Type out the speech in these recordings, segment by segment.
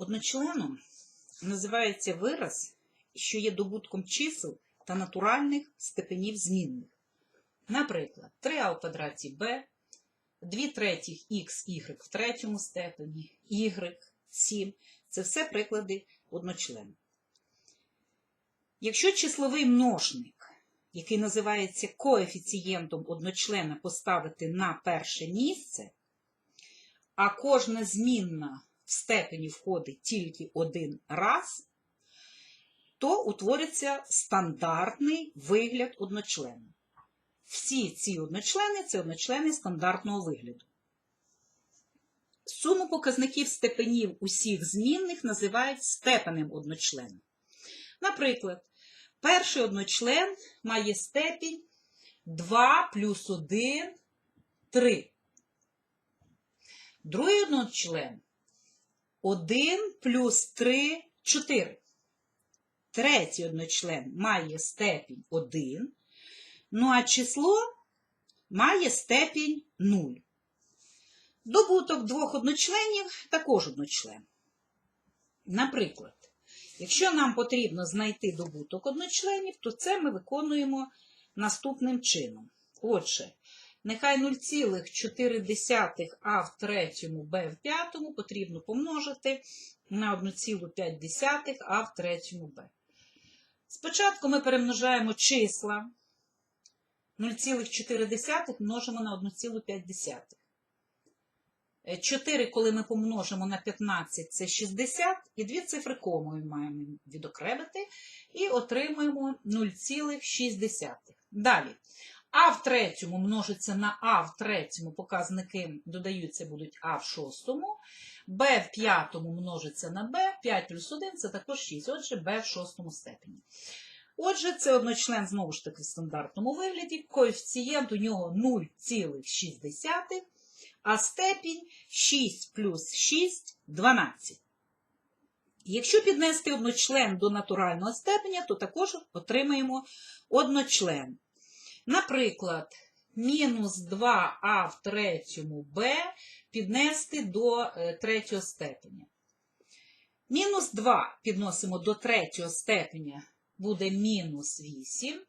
Одночленом називається вираз, що є добутком чисел та натуральних степенів змінних. Наприклад, 3а в квадраті b, 2 третіх х, y в третьому степені, y, 7. Це все приклади одночлена. Якщо числовий множник, який називається коефіцієнтом одночлена, поставити на перше місце, а кожна змінна в степені входить тільки один раз, то утвориться стандартний вигляд одночлена. Всі ці одночлени це одночлени стандартного вигляду. Суму показників степенів усіх змінних називають степенем одночлена. Наприклад, перший одночлен має степінь 2 плюс 1 3. Другий одночлен 1 плюс 3 4. Третій одночлен має степінь 1, ну а число має степінь 0. Добуток двох одночленів також одночлен. Наприклад, якщо нам потрібно знайти добуток одночленів, то це ми виконуємо наступним чином. Отже, нехай 0,4 а в третьому b в п'ятому потрібно помножити на 1,5 а в третьому b. Спочатку ми перемножаємо числа 0,4 множимо на 1,5. 4, коли ми помножимо на 15, це 60, і дві цифри комою маємо відокремити, і отримуємо 0,6. Далі. А в третьому множиться на А в третьому, показники додаються будуть А в шостому, Б в п'ятому множиться на Б, 5 плюс 1 це також 6, отже, Б в шостому степені. Отже, це одночлен, знову ж таки, в стандартному вигляді, коефіцієнт у нього 0,6, а степінь 6 плюс 6 – 12. Якщо піднести одночлен до натурального степеня, то також отримаємо одночлен. Наприклад, мінус 2а в третьому b піднести до е, третього степеня. Мінус 2 підносимо до третього степеня, буде мінус 8.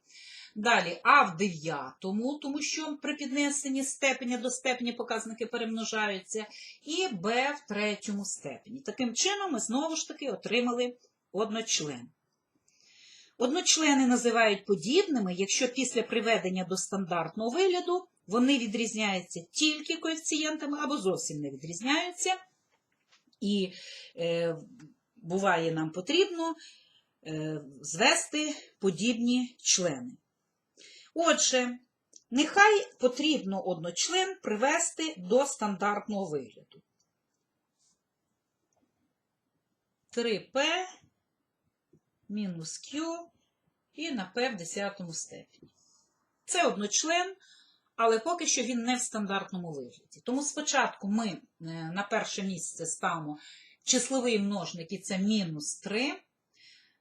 Далі а в дев'ятому, тому що при піднесенні степеня до степеня показники перемножаються, і b в третьому степені. Таким чином, ми знову ж таки отримали одночлен. Одночлени називають подібними, якщо після приведення до стандартного вигляду вони відрізняються тільки коефіцієнтами або зовсім не відрізняються. І е, буває нам потрібно е, звести подібні члени. Отже, нехай потрібно одночлен привести до стандартного вигляду. 3p мінус Q і на P в 10 степені. Це одночлен, але поки що він не в стандартному вигляді. Тому спочатку ми е, на перше місце ставимо числовий множник, і це мінус 3.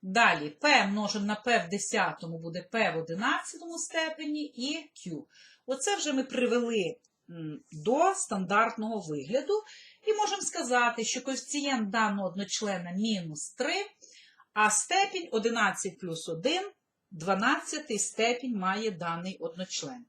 Далі P множимо на P в 10 буде P в 11 степені і Q. Оце вже ми привели до стандартного вигляду. І можемо сказати, що коефіцієнт даного одночлена мінус 3, а степінь 11 плюс 1, 12 степінь має даний одночлен.